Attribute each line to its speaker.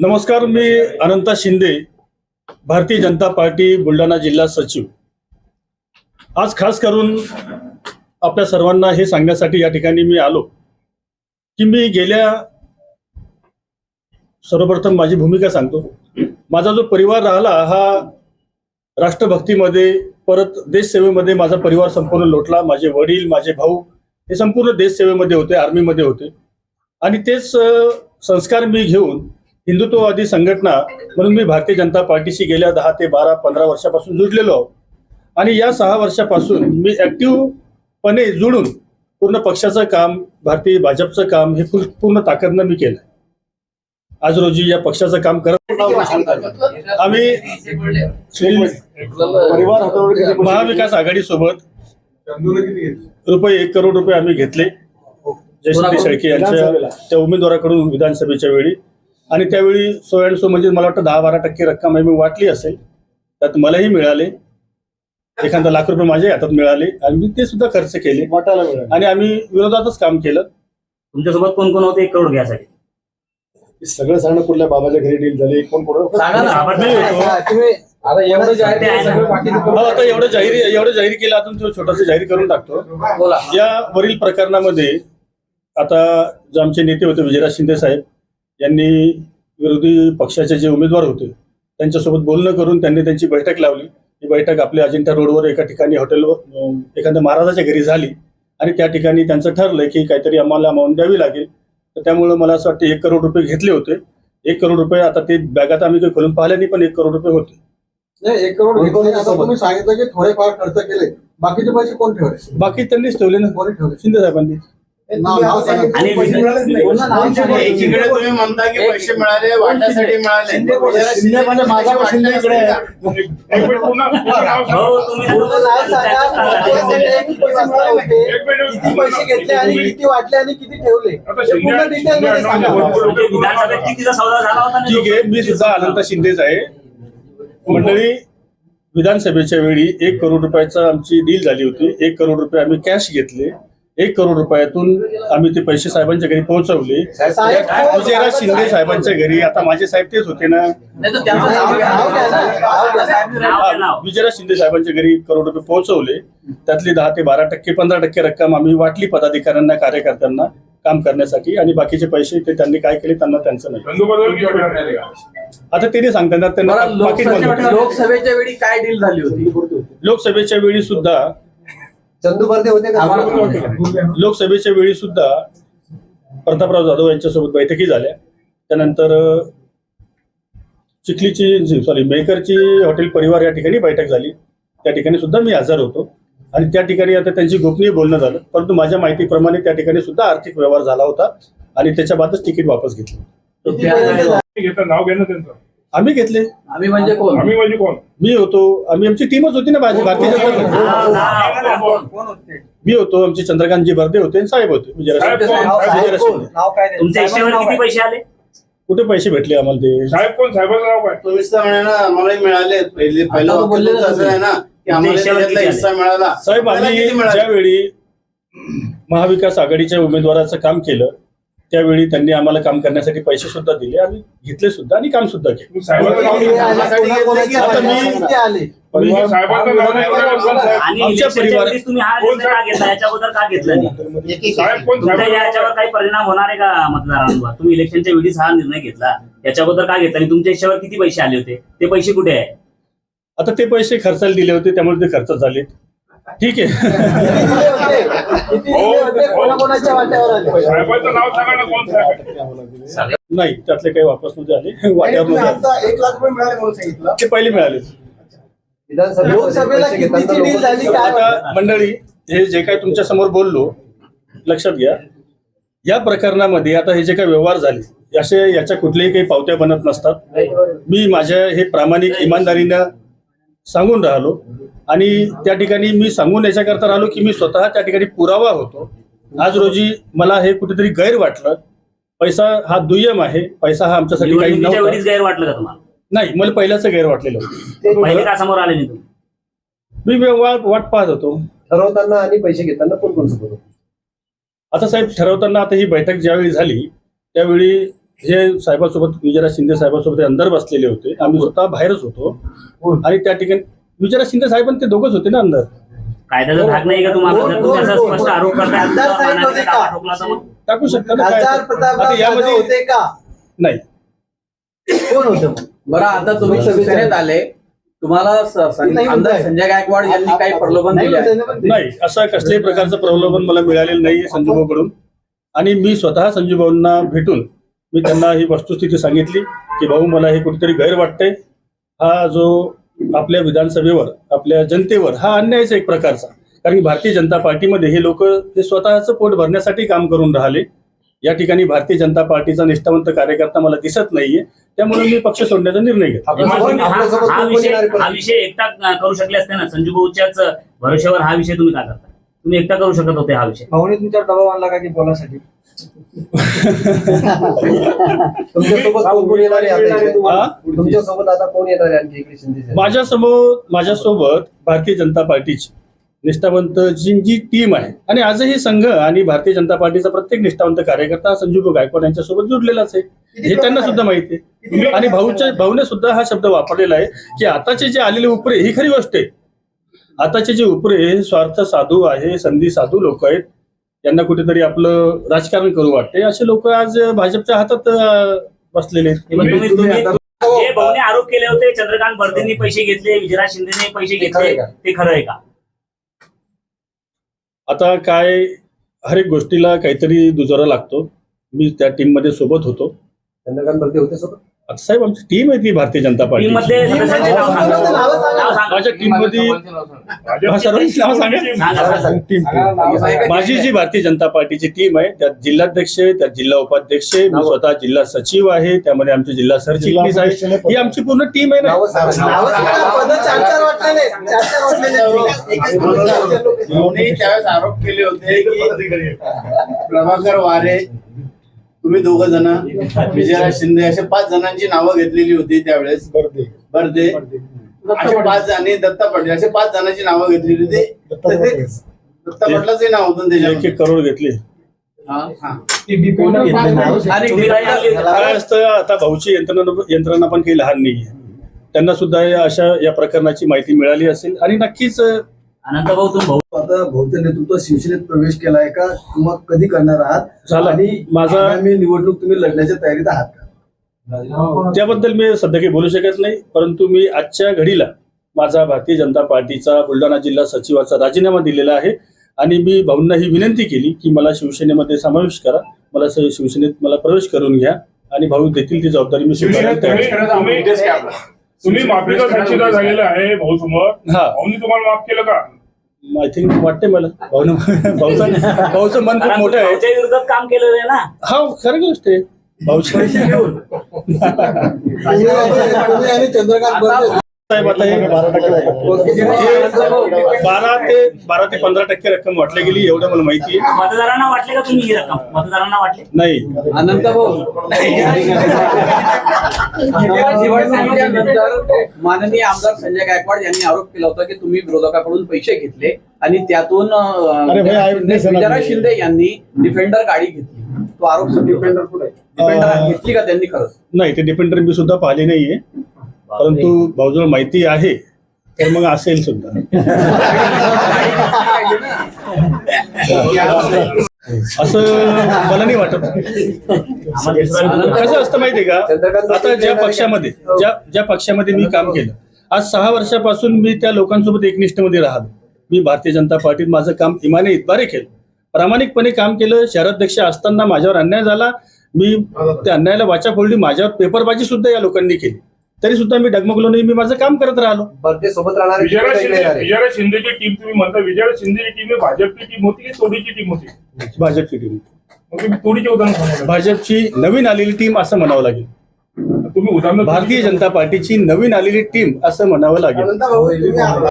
Speaker 1: नमस्कार मी अनंता शिंदे भारतीय जनता पार्टी बुलढाणा जिल्हा सचिव. आज खास करून आपल्या सर्वांना हे सांगण्यासाठी या ठिकाणी मी आलो की मी गेल्या सर्वप्रथम माझी भूमिका सांगतो. माझा जो परिवार राहिला हा राष्ट्रभक्तीमध्ये परत देशसेवेमध्ये माझा परिवार संपूर्ण लोटला. माझे वडील माझे भाऊ हे संपूर्ण देशसेवेमध्ये होते आर्मीमध्ये होते. आणि तेच संस्कार मी घेऊन हिंदुत्ववादी संघटना म्हणून मी भारतीय जनता पार्टीशी गेल्या दहा ते बारा पंधरा वर्षापासून जुडलेलो आहोत आणि या सहा वर्षापासून मी ऍक्टिव्हपणे जुळून पूर्ण पक्षाचं काम भारतीय भाजपचं काम हे पूर्ण ताकदनं मी केलं आज रोजी या पक्षाचं काम करत आम्ही
Speaker 2: परिवार
Speaker 1: महाविकास आघाडी सोबत रुपये एक करोड रुपये आम्ही घेतले. जयश्री शेळके यांच्या. त्या उमेदवाराकडून विधानसभेच्या वेळी. आणि त्यावेळी सो अँड सो म्हणजे मला वाटतं दहा बारा टक्के रक्कम आम्ही वाटली असेल. त्यात मलाही मिळाले. एखादा लाख रुपये माझ्या हातात मिळाले. आणि मी ते सुद्धा खर्च केले.
Speaker 2: वाटायला मिळालं.
Speaker 1: आणि आम्ही विरोधातच काम केलं.
Speaker 3: तुमच्यासोबत कोण कोण होते एक करोड घ्यासाठी?
Speaker 2: सगळं सांगणं कुठल्या बाबाच्या घरी डील झाली कोण कोण
Speaker 4: आता एवढं जाहीर केलं, सगळं बाकीचं
Speaker 1: हो, आता एवढं जाहीर एवढं जाहीर केलं आता तो छोटंसं जाहीर करून टाकतो.
Speaker 4: बोला.
Speaker 1: या वरील प्रकरणामध्ये आता जे आमचे नेते होते विजयराज शिंदे साहेब यांनी विरोधी पक्षाचे जे उमेदवार होते त्यांच्यासोबत बोलणं करून त्यांनी त्यांची बैठक लावली. ही बैठक आपल्या अजिंठा रोडवर एका ठिकाणी हॉटेलवर अं, एखाद्या महाराजाच्या घरी झाली. आणि त्या ठिकाणी त्यांचं ठरलं की काहीतरी आम्हाला अमाऊंट द्यावी लागेल. तर त्यामुळं मला असं वाटतं एक करोड रुपये घेतले होते. एक करोड रुपये आता ते बॅगात आम्ही काही खोलून पाहिले नाही पण एक करोड रुपये होते.
Speaker 5: नाही एक करोड घेतले आता तुम्ही सांगितलं की थोडेफार खर्च केले. बाकीचे पैसे कोण ठेवले?
Speaker 1: बाकी त्यांनीच ठेवले ना.
Speaker 5: कोणी ठेवले?
Speaker 1: शिंदे साहेबांनी.
Speaker 5: नाव- नाव सांगा.
Speaker 3: आणि.
Speaker 6: एकीकडे तुम्ही म्हणता की पैसे मिळाले वाटासाठी मिळाले.
Speaker 4: शिंदे
Speaker 2: शिंदे म्हणजे माझा शिंदे इकडे. आहे.
Speaker 3: तुम्ही
Speaker 5: पूर्ण नाव सांगा, कोणत्यासाठी किती वाजता होते, किती पैसे घेतले आणि किती वाटले आणि किती ठेवले? हे पूर्ण डिटेल मध्ये सांगा.
Speaker 3: विधानसभेत कितीचा सौदा झाला होता ना
Speaker 1: ठीक आहे मी सुद्धा अनंत शिंदेच आहे. मंडळी विधानसभेच्या वेळी एक करोड रुपयाचा आमची डील झाली होती. एक करोड रुपये आम्ही कॅश घेतले. एक करोड रुपयातून आम्ही ते पैसे साहेबांच्या घरी पोहोचवले. विजयराज शिंदे साहेबांच्या घरी आता माझे साहेब तेच होते ना. विजयराज शिंदे साहेबांच्या घरी एक करोड रुपये पोहोचवले. त्यातली दहा ते बारा टक्के पंधरा टक्के रक्कम आम्ही वाटली पदाधिकाऱ्यांना कार्यकर्त्यांना. काम करण्यासाठी आणि बाकीचे पैसे ते त्यांनी काय केले त्यांना त्यांचं नाही. आता ते नाही सांगता येणार त्यांना बनवलं.
Speaker 4: लोकसभेच्या वेळी काय डील झाली होती?
Speaker 1: लोकसभेच्या वेळी सुद्धा
Speaker 5: चंदू बर्दे होते का?
Speaker 1: लोकसभेच्या वेळी सुद्धा प्रतापराव जाधव यांच्यासोबत बैठकी झाल्या. त्यानंतर चिखलीची सॉरी मेहकरची हॉटेल परिवार या ठिकाणी बैठक झाली. त्या ठिकाणी सुद्धा मी हजर होतो. आणि त्या ठिकाणी आता त्यांची गोपनीय बोलणं झालं. परंतु माझ्या माहितीप्रमाणे त्या ठिकाणी सुद्धा आर्थिक व्यवहार झाला होता आणि त्याच्या बादच तिकीट वापस घेतलं.
Speaker 7: नाव ना त्यांचं.
Speaker 1: आम्ही घेतले.
Speaker 4: आम्ही म्हणजे कोण?
Speaker 7: आम्ही म्हणजे कोण?
Speaker 1: मी होतो. आम्ही आमची टीमच होती ना भाजी- भारतीय जनता. मी होतो आमचे चंद्रकांतजी बर्दे होते आणि साहेब होते
Speaker 3: आले?
Speaker 1: कुठे पैसे भेटले आम्हाला ते?
Speaker 7: साहेब कोण? साहेबाचं नाव काय?
Speaker 6: आम्हालाही मिळाले पहिले पहिलं असं आहे ना की आम्हाला
Speaker 3: हिशोबात
Speaker 6: त्याच्यातला
Speaker 3: किती
Speaker 6: हिस्सा मिळाला.
Speaker 1: साहेब
Speaker 6: तुम्हाला
Speaker 1: आम्ही
Speaker 6: किती मिळाले?
Speaker 1: ज्यावेळी महाविकास आघाडीच्या उमेदवाराचं काम केलं त्यावेळी त्यांनी आम्हाला काम करण्यासाठी पैसे सुद्धा दिले आम्ही घेतले सुद्धा आणि काम सुद्धा केलं? मी-
Speaker 7: साहेबाचं नाव नाही साहेब?
Speaker 3: आणि
Speaker 1: आमच्या
Speaker 3: इलेक्शनच्या वेळेस तुम्ही हा निर्णय का घेतला? याच्या अगोदर का घेतला नाही?
Speaker 7: साहेब कोण
Speaker 3: तुमच्या
Speaker 7: साहेबाचं
Speaker 3: याच्यावर काही परिणाम होणार आहे का मतदारांवर? तुम्ही इलेक्शनच्या वेळीच हा निर्णय घेतला. याच्या अगोदर का घेतला? आणि तुमच्या हिशेवर किती पैसे आले होते? ते पैसे कुठे आहे?
Speaker 1: आता ते पैसे खर्चाला दिले होते त्यामुळे ते खर्च झाले. ठीक आहे. नाही त्यातले काही वापस नव्हते आले. वाट्यावर
Speaker 5: तुम्ही
Speaker 1: नव्हते.
Speaker 5: आता एक लाख रुपये मिळाले म्हणून सांगितलं.
Speaker 1: ते पहिले मिळाले.
Speaker 5: काय?
Speaker 1: मंडळी हे जे काही तुमच्यासमोर बोललो लक्षात घ्या. या प्रकरणामध्ये आता हे जे काही व्यवहार झाले असे याच्या कुठल्याही काही पावत्या बनत नसतात. मी माझ्या हे प्रामाणिक इमानदारीनं सांगून राहिलो. आणि त्या ठिकाणी मी सांगून याच्याकरता राहिलो की मी स्वतः त्या ठिकाणी पुरावा होतो. आज रोजी मला हे कुठेतरी गैर वाटलं. पैसा हा दुय्यम आहे. पैसा हा आमच्यासाठी काही नव्हता.
Speaker 3: गैर वाटलं का तुम्हाला?
Speaker 1: नाही मला पहिल्याच गैर वाटलेलं होतं.
Speaker 3: पहिले का समोर आले नाही तुम्ही?
Speaker 1: मी व्यवहार वाट पाहत होतो.
Speaker 2: ठरवताना आणि पैसे घेताना कोण कोण सोबत होतं?
Speaker 1: आता साहेब ठरवताना आता ही बैठक ज्यावेळी झाली त्यावेळी हे साहेबासोबत विजयराज शिंदे साहेबासोबत अंदर बसलेले होते आम्ही स्वतः बाहेरच होतो. आणि त्या ठिकाणी विजयराज शिंदे साहेब आणि ते दोघच होते ना अंदर.
Speaker 3: कायद्याचा भाग नाही का तुम्हाला? जर तुम्ही असा स्पष्ट आरोप करताय
Speaker 5: आमदार
Speaker 3: तुमचा
Speaker 5: साहेब
Speaker 3: पाण्याचा
Speaker 5: होते का?
Speaker 3: दावा ठोकला तर मग?
Speaker 1: टाकू शकता ना काय
Speaker 5: खासदार
Speaker 1: आता
Speaker 5: प्रतापराव
Speaker 1: यामध्ये
Speaker 5: जाधव होते का?
Speaker 1: नाही.
Speaker 5: कोण होते मग?
Speaker 4: बरं आता तुम्ही शिवसेनेत आले. तुम्हाला स- सं-
Speaker 5: नाही
Speaker 4: आमदार
Speaker 5: म्हणताय.
Speaker 4: संजय गायकवाड यांनी काही प्रलोभन
Speaker 5: नाही
Speaker 4: दिले आहे.
Speaker 5: म्हणताय ना पण ते.
Speaker 1: नाही असं कसल्याही प्रकारचं प्रलोभन मला मिळालेलं नाहीये संजूभाऊकडून आणि मी स्वतः संजूभाऊंना भेटून मी त्यांना ही वस्तुस्थिती सांगितली की भाऊ मला हे कुठेतरी गैर वाटतंय. हा जो आपल्या विधानसभेवर आपल्या जनतेवर हा अन्यायच एक प्रकारचा. कारण की भारतीय जनता पार्टीमध्ये हे लोक हे स्वतःचं पोट भरण्यासाठी काम करून राहिले. या ठिकाणी भारतीय जनता पार्टीचा निष्ठावंत कार्यकर्ता मला दिसत नाहीये. त्यामुळे मी पक्ष सोडण्याचा निर्णय घेतला.
Speaker 3: हा- विषय? हा एकटा करू शकले असते ना. संजू भाऊच्याच भरोश्यावर हा विषय तुम्ही का करता तुम्ही एकटा करू शकत होते हा विषय.
Speaker 8: भाऊने तुमच्यावर दबाव आणला का की बोलासाठी?
Speaker 5: तुमच्यासोबत कोण कोण येणार आहे आता इकडे?
Speaker 1: हा?
Speaker 5: तुमच्यासोबत आता कोण येणार आहे आणखी इकडे शिंदे
Speaker 1: माझ्यासमोर माझ्यासोबत भारतीय जनता पार्टीची निष्ठावंत जी जी टीम आहे. आणि आजही संघ आणि भारतीय जनता पार्टीचा प्रत्येक निष्ठावंत कार्यकर्ता संजू गायकवाड यांच्यासोबत जुडलेलाच आहे. हे त्यांना सुद्धा माहिती आहे. आणि भाऊच्या भाऊने सुद्धा हा शब्द वापरलेला आहे की आताचे जे आलेले उपरे ही खरी गोष्ट आहे. आताचे जे उपरे हे स्वार्थ साधू आहे संधी साधू लोक आहेत त्यांना कुठेतरी आपलं राजकारण करू वाटते असे लोक आज भाजपच्या हातात बसलेले आहेत.
Speaker 3: पण तुम्ही तुम्ही जे भाऊने आरोप केले होते चंद्रकांत बर्देंनी पैसे घेतले विजयराज शिंदेने पैसे घेतले? ते खरं आहे का?
Speaker 1: आता काय हर एक गोष्टीला काहीतरी दुजोरा लागतो. मी त्या टीममध्ये सोबत होतो.
Speaker 5: चंद्रकांत बर्दे होते सोबत?
Speaker 1: साहेब आमची टीम आहे ती भारतीय जनता
Speaker 3: टीम
Speaker 1: पार्टी
Speaker 3: मध्ये सदस्यांचे नाव सांगा.
Speaker 5: नावं सांगा.
Speaker 3: नाव सांगा.
Speaker 1: माझ्या टीममध्ये हा, सर्वांची नावं सांगा.
Speaker 3: सांगा, सांगा.
Speaker 1: Team team. माझी जी भारतीय जनता पार्टीची टीम आहे त्यात जिल्हाध्यक्ष आहे त्यात जिल्हा उपाध्यक्ष आहे. मी स्वतः जिल्हा सचिव आहे. त्यामध्ये आमचे जिल्हा सरचिटणीस आहे. ही आमची पूर्ण टीम आहे ना?
Speaker 5: नावं सांगा. वाटलेले
Speaker 6: त्यावेळेस आरोप केले होते की प्रभाकर वारे तुम्ही दोघ जण विजयराज शिंदे असे पाच जणांची नावं घेतलेली होती त्यावेळेस.
Speaker 2: बर्दे.
Speaker 6: बर्दे. असे पाच जणी दत्ता पाटील असे पाच जणांची नावं घेतलेली होती. दत्ता पाटलाचंही नाव होतं
Speaker 1: एक करोड घेतले.
Speaker 6: हा.
Speaker 1: आता भाऊची यंत्रणा यंत्रणा पण काही लहान नाहीये. त्यांना सुद्धा अशा या प्रकरणाची माहिती मिळाली असेल. आणि नक्कीच अं,
Speaker 3: अनंत भाऊ तुम्ही भाऊ
Speaker 2: आता भाऊच्या नेतृत्वात शिवसेनेत प्रवेश केलाय का किंवा कधी करणार आहात?
Speaker 1: झाला.
Speaker 2: आणि
Speaker 1: माझा-
Speaker 2: आगामी निवडणूक तुम्ही लढण्याच्या तयारीत आहात का?
Speaker 1: त्याबद्दल मी सध्या काही बोलू शकत नाही परंतु मी आजच्या घडीला माझा भारतीय जनता पार्टीचा बुलढाणा जिल्हा सचिवाचा राजीनामा दिलेला आहे. आणि मी भाऊंना ही विनंती केली की मला शिवसेनेमध्ये समावेश करा मला स- शिवसेनेत मला प्रवेश करून घ्या आणि भाऊ देतील ती जबाबदारी मी स्वीकारायला तयार आहे.
Speaker 7: तुम्ही माफीचा झालेला आहे भाऊ समोर
Speaker 1: हा.
Speaker 7: भाऊनी तुम्हाला माफ केलं का?
Speaker 1: आय थिंक वाटते मला भाऊन भाऊचं भाऊचं मन खूप मोठं आहे
Speaker 3: भाऊच्या विरोधात काम केलेलं आहे ना
Speaker 1: हा खरं गोष्ट आहे भाऊच्या
Speaker 5: तुम्ही आणि चंद्रकांत
Speaker 1: साहेब आता हे बारा ते बारा ते पंधरा टक्के रक्कम वाटली गेली एवढं मला माहिती आहे.
Speaker 3: मतदारांना वाटले का तुम्ही ही रक्कम? मतदारांना वाटले?
Speaker 1: नाही.
Speaker 4: अनंत भाऊ. माननीय आमदार संजय गायकवाड यांनी आरोप केला होता की तुम्ही विरोधकाकडून पैसे घेतले आणि त्यातून अं,
Speaker 2: अरे भाई,
Speaker 4: विजयराज शिंदे- यांनी डिफेंडर गाडी घेतली. तो आरोप डिफेंडर पुढे डिफेंडर घेतली का त्यांनी खरंच?
Speaker 1: नाही ते डिपेंडर मी सुद्धा पाहिले नाहीये. परंतु भाऊजवळ माहिती आहे तर मग असेल सुद्धा. असं मला नाही वाटत. कसं असतं माहितीये का? आता ज्या पक्षामध्ये ज्या ज्या पक्षामध्ये मी काम केलं आज सहा वर्षापासून मी त्या लोकांसोबत एकनिष्ठमध्ये राहिलो मी भारतीय जनता पार्टीत माझं काम इमाने इतबारे केलं. प्रामाणिकपणे काम केलं शहराध्यक्ष असताना माझ्यावर अन्याय झाला मी त्या अन्यायाला वाचा फोडली माझ्यावर पेपरबाजी सुद्धा या लोकांनी केली. तरी सुद्धा मी डगमगलो नाही मी माझं काम करत राहिलो.
Speaker 5: सोबत राहणार
Speaker 7: विजयराज शिंदे शिंदेची टीम तुम्ही म्हणता विजयराज शिंदेची टीम ही भाजपची टीम होती की तोडीची टीम होती?
Speaker 1: भाजपची टीम
Speaker 7: मग तुम्ही तोडीचे उदाहरण सांगा.
Speaker 1: भाजपची नवीन आलेली टीम असं म्हणावं लागेल.
Speaker 7: तुम्ही उदाहरण
Speaker 1: भारतीय जनता पार्टीची नवीन आलेली टीम असं म्हणावं लागेल.
Speaker 5: अनंत भाऊ तुम्ही